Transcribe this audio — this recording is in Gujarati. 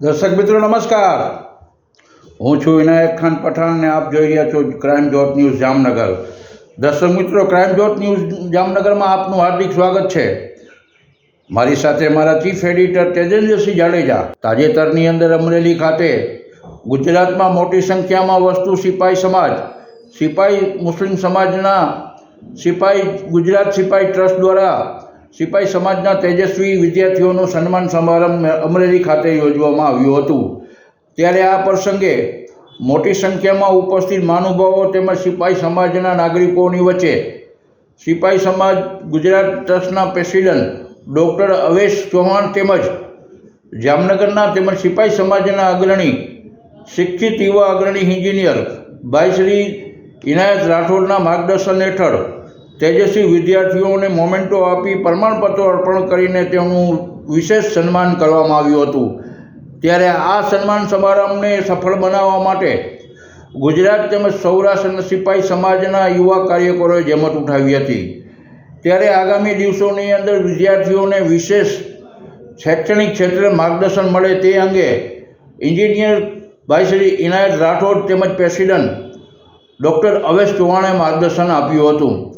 દર્શક મિત્રો, નમસ્કાર. હું છું વિનાયક ખાન પઠાણ ને આપ જોઈ રહ્યા છો ક્રાઇમ જોત ન્યૂઝ જામનગર. દર્શક મિત્રો ક્રાઇમ જોત ન્યૂઝ જામનગરમાં આપનું હાર્દિક સ્વાગત છે. મારી સાથે મારા ચીફ એડિટર તેજેન્દ્રસિંહ જાડેજા, તાજેતરની અંદર અમરેલી ખાતે ગુજરાતમાં મોટી સંખ્યામાં વસ્તુ સિપાઈ સમાજ, સિપાઈ મુસ્લિમ સમાજના સિપાઈ ગુજરાત સિપાઈ ટ્રસ્ટ દ્વારા સિપાઈ સમાજના તેજસ્વી વિદ્યાર્થીઓનું સન્માન સમારંભ અમરેલી ખાતે યોજવામાં આવ્યું હતું. ત્યારે આ પ્રસંગે મોટી સંખ્યામાં ઉપસ્થિત મહાનુભાવો તેમજ સિપાઈ સમાજના નાગરિકોની વચ્ચે સિપાઈ સમાજ ગુજરાત ટ્રસ્ટના પ્રેસિડન્ટ ડૉક્ટર અવેશ ચૌહાણ તેમજ જામનગરના તેમજ સિપાઈ સમાજના અગ્રણી શિક્ષિત યુવા અગ્રણી એન્જિનિયર ભાઈ શ્રી ઇનાયત રાઠોડના માર્ગદર્શન હેઠળ તેજસ્વી વિદ્યાર્થીઓને મોમેન્ટો આપી પ્રમાણપત્રો અર્પણ કરીને તેમનું વિશેષ સન્માન કરવામાં આવ્યું હતું. ત્યારે આ સન્માન સમારંભને સફળ બનાવવા માટે ગુજરાત તેમજ સૌરાષ્ટ્રના સિપાઈ સમાજના યુવા કાર્યકરોએ જહેમત ઉઠાવી હતી. ત્યારે આગામી દિવસોની અંદર વિદ્યાર્થીઓને વિશેષ શૈક્ષણિક ક્ષેત્રે માર્ગદર્શન મળે તે અંગે એન્જિનિયર ભાઈ શ્રી ઇનાયત રાઠોડ તેમજ પ્રેસિડન્ટ ડૉક્ટર અવેશ ચૌહાણે માર્ગદર્શન આપ્યું હતું.